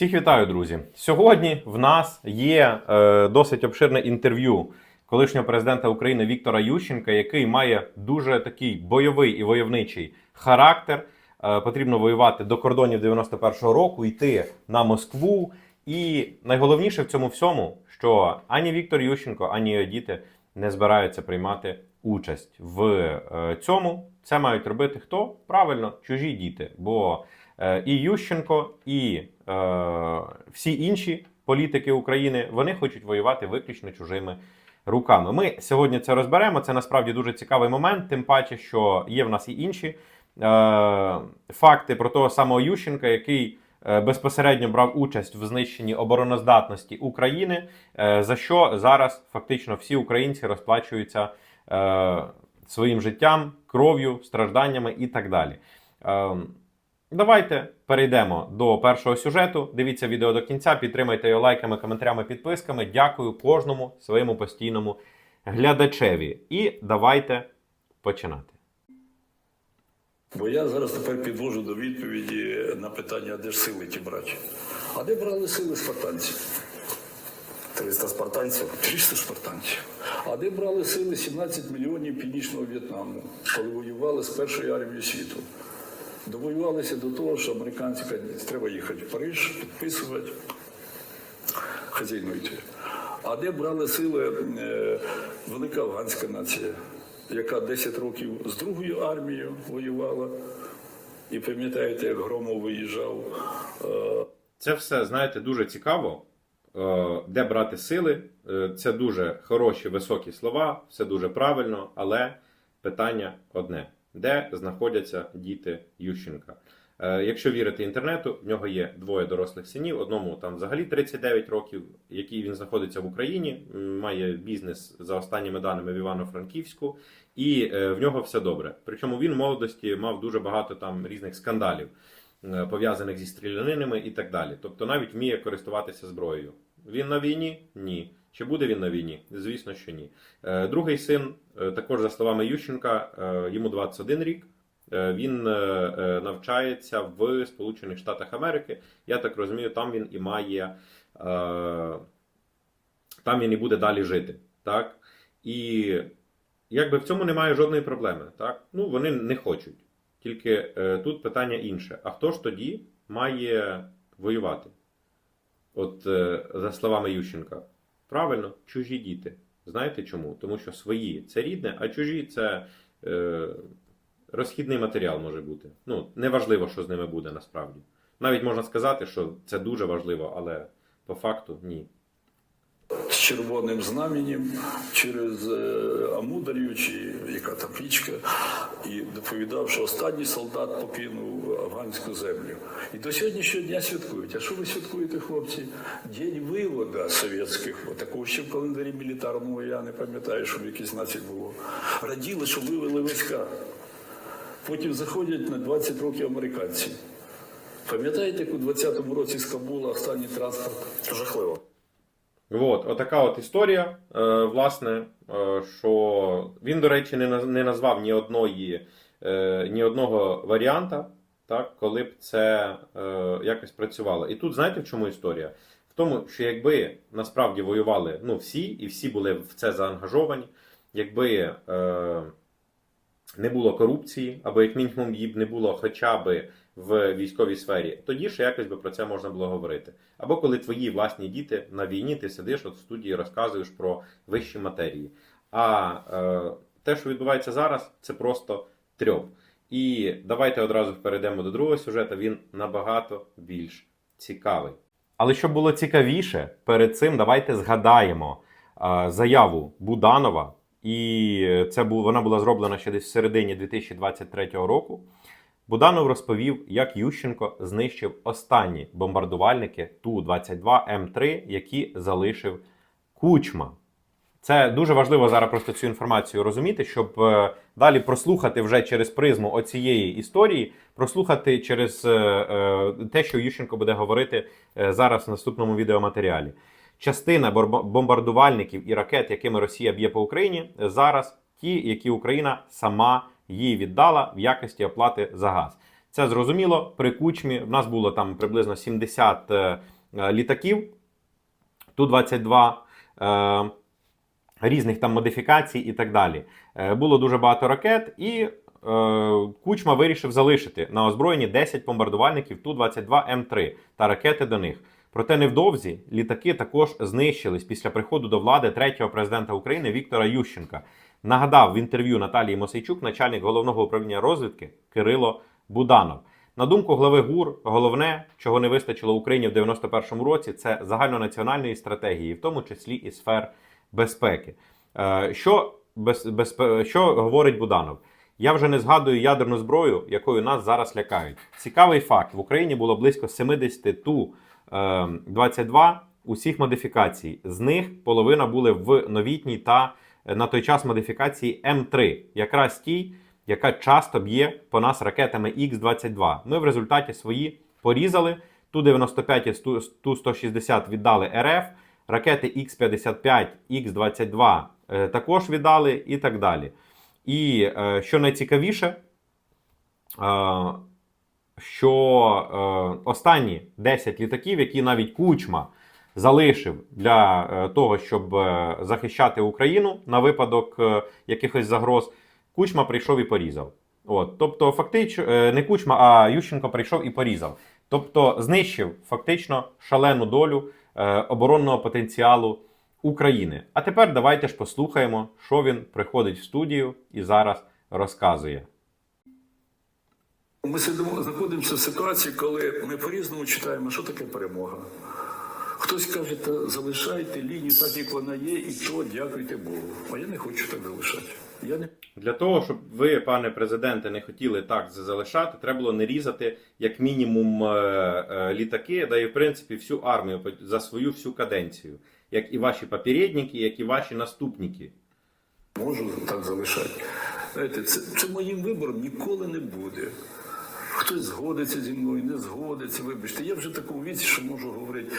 Всіх вітаю, друзі. Сьогодні в нас є е, досить обширне інтерв'ю колишнього президента України Віктора Ющенка, який має дуже такий бойовий і войовничий характер. Е, потрібно воювати до кордонів 91-го року, йти на Москву. І найголовніше в цьому всьому, що ані Віктор Ющенко, ані його діти не збираються приймати участь в е, цьому. Це мають робити хто? Правильно, чужі діти. Бо і Ющенко, і е, всі інші політики України вони хочуть воювати виключно чужими руками. Ми сьогодні це розберемо. Це насправді дуже цікавий момент, тим паче, що є в нас і інші е, факти про того самого Ющенка, який е, безпосередньо брав участь в знищенні обороноздатності України, е, за що зараз фактично всі українці розплачуються е, своїм життям, кров'ю, стражданнями і так далі. Давайте перейдемо до першого сюжету. Дивіться відео до кінця, підтримайте його лайками, коментарями, підписками. Дякую кожному своєму постійному глядачеві. І давайте починати. Бо я зараз тепер підвожу до відповіді на питання, де ж сили ті брати. А де брали сили спартанці? 300 спартанців. 300 спартанців. А де брали сили 17 мільйонів північного В'єтнаму, коли воювали з першою армією світу? Довоювалися до того, що американці кажуть, треба їхати в Париж, підписувати, хазяйнуйте. А де брали сили е, велика афганська нація, яка 10 років з другою армією воювала? І пам'ятаєте, як Громов виїжджав е, Це все, знаєте, дуже цікаво. Е, Де брати сили? Це дуже хороші, високі слова, все дуже правильно, але питання одне: де знаходяться діти Ющенка? Е, Якщо вірити інтернету, в нього є двоє дорослих синів. Одному там взагалі 39 років, який він знаходиться в Україні, має бізнес за останніми даними в Івано-Франківську, і е, в нього все добре. Причому він в молодості мав дуже багато там різних скандалів е, пов'язаних зі стрілянинами і так далі. Тобто навіть вміє користуватися зброєю. Він на війні? Ні. Чи буде він на війні? Звісно, що ні. Е, Другий син, е, також за словами Ющенка, е, йому 21 рік. Він навчається в Сполучених Штатах Америки. Я так розумію, там він і має там він і буде далі жити. Так? І якби в цьому немає жодної проблеми. Так? Ну, вони не хочуть. Тільки тут питання інше: а хто ж тоді має воювати? От за словами Ющенка, правильно, чужі діти. Знаєте чому? Тому що свої це рідне, а чужі це е, розхідний матеріал може бути. Ну, неважливо, що з ними буде насправді. Навіть можна сказати, що це дуже важливо, але по факту ні. з червоним знаменем через е, Амудар'ю, чи яка там річка, і доповідав, що останній солдат покинув афганську землю. І до сьогоднішнього дня святкують. А що ви святкуєте, хлопці? День виводу совєтських. Такого ще в календарі мілітарному я не пам'ятаю, щоб якийсь націк було. Раділи, що вивели війська. Потім заходять на 20 років американці. Пам'ятаєте, як у 20-му році з Кабула останній транспорт? Жахливо. От, отака от історія. Е, власне, е, що він, до речі, не, назвав ні одної, е, ні одного варіанта, так, коли б це якось працювало. І тут знаєте в чому історія? В тому, що якби насправді воювали ну, всі, і всі були в це заангажовані, якби не було корупції, або як мінімум її б не було хоча б в військовій сфері, тоді ще якось би про це можна було говорити. Або коли твої власні діти на війні, ти сидиш от в студії, розказуєш про вищі матерії. А е, те, що відбувається зараз, це просто трьоп. І давайте одразу перейдемо до другого сюжету. Він набагато більш цікавий. Але щоб було цікавіше, перед цим давайте згадаємо е, заяву Буданова. І це бу- вона була зроблена ще десь в середині 2023 року. Буданов розповів, як Ющенко знищив останні бомбардувальники Ту-22М3, які залишив Кучма. Це дуже важливо зараз просто цю інформацію розуміти, щоб е, далі прослухати вже через призму оцієї історії, прослухати через е, е, те, що Ющенко буде говорити е, зараз в наступному відеоматеріалі. Частина бомбардувальників і ракет, якими Росія б'є по Україні, зараз ті, які Україна сама їй віддала в якості оплати за газ. Це зрозуміло. При кучмі в нас було там приблизно 70 е, е, літаків. Ту-22. Е, різних там модифікацій і так далі. Було дуже багато ракет, і Кучма вирішив залишити на озброєнні 10 бомбардувальників Ту-22М3 та ракети до них. Проте невдовзі літаки також знищились після приходу до влади третього президента України Віктора Ющенка. Нагадав в інтерв'ю Наталії Мосейчук, начальник головного управління розвідки Кирило Буданов. На думку глави ГУР, головне, чого не вистачило Україні в 91-му році, це загальнонаціональної стратегії, в тому числі і сфер безпеки. Е, Що, без, безпе- що говорить Буданов? Я вже не згадую ядерну зброю, якою нас зараз лякають. Цікавий факт: в Україні було близько 70 ту 22 усіх модифікацій. З них половина були в новітній та е, на той час модифікації М3, якраз тій, яка часто б'є по нас ракетами Х-22. Ми в результаті свої порізали. Ту-95 і Ту-160 віддали РФ, ракети Х-55, Х-22 е, також віддали і так далі. І е, що найцікавіше, е, що е, останні 10 літаків, які навіть Кучма залишив для е, того, щоб е, захищати Україну на випадок е, якихось загроз, Кучма прийшов і порізав. От, тобто, фактично, е, не Кучма, а Ющенко прийшов і порізав. Тобто знищив фактично шалену долю е, оборонного потенціалу України. А тепер давайте ж послухаємо, що він приходить в студію і зараз розказує. Ми сидимо, знаходимося в ситуації, коли ми по-різному читаємо, що таке перемога. Хтось каже, та залишайте лінію так, як вона є, і то дякуйте Богу. А я не хочу так залишати. Я не Для того, щоб ви, пане президенте, не хотіли так залишати, треба було не різати як мінімум е, е, літаки, да і в принципі всю армію за свою всю каденцію, як і ваші попередники, як і ваші наступники. можу так залишати. Знаєте, це, це моїм вибором ніколи не буде. Хтось згодиться зі мною, не згодиться. Вибачте, я вже в такому віці, що можу говорити.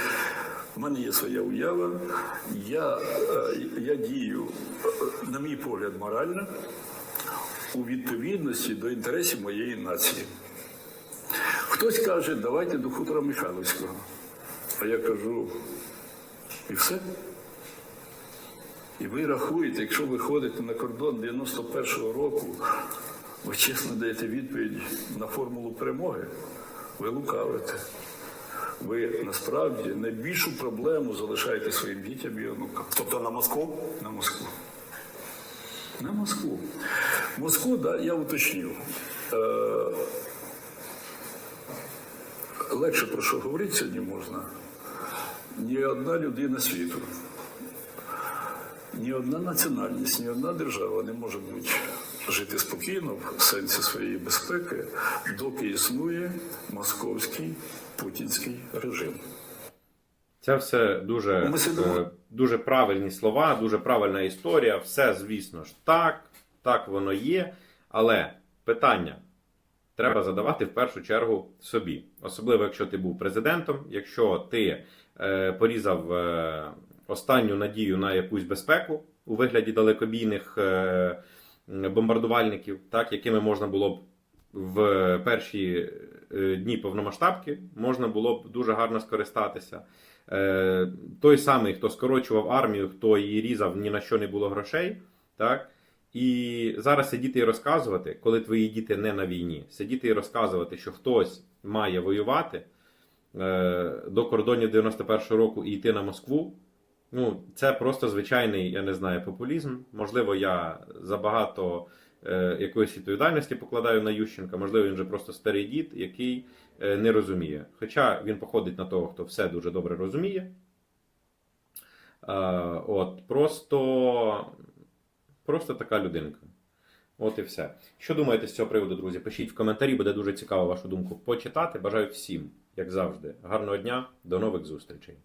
У мене є своя уява. Я, е, я дію, на мій погляд, морально у відповідності до інтересів моєї нації. Хтось каже, давайте до хутора Михайловського. А я кажу, і все. І ви рахуєте, якщо ви ходите на кордон 91-го року, ви чесно даєте відповідь на формулу перемоги, ви лукавите. Ви насправді найбільшу проблему залишаєте своїм дітям і онукам. Тобто на Москву? На Москву. На Москву. Москву, да, я уточню. Е, легше про що говорити сьогодні можна. Ні одна людина світу, ні одна національність, ні одна держава не може бути жити спокійно в сенсі своєї безпеки, доки існує московський путінський режим. Це все дуже, е, дуже правильні слова, дуже правильна історія. Все, звісно ж, так, так воно є. Але питання треба задавати в першу чергу собі. Особливо, якщо ти був президентом, якщо ти е, порізав е, останню надію на якусь безпеку у вигляді далекобійних е, бомбардувальників, так, якими можна було б в перші е, дні повномасштабки, можна було б дуже гарно скористатися. Е, той самий, хто скорочував армію, хто її різав, ні на що не було грошей. Так? І зараз сидіти і розказувати, коли твої діти не на війні, сидіти і розказувати, що хтось має воювати е, до кордонів 91-го року і йти на Москву. Ну, це просто звичайний, я не знаю, популізм. Можливо, я забагато е, якоїсь відповідальності покладаю на Ющенка, можливо, він вже просто старий дід, який е, не розуміє. Хоча він походить на того, хто все дуже добре розуміє. Е, от, просто, просто така людинка. От і все. Що думаєте з цього приводу, друзі? Пишіть в коментарі, буде дуже цікаво вашу думку почитати. Бажаю всім, як завжди, гарного дня, до нових зустрічей.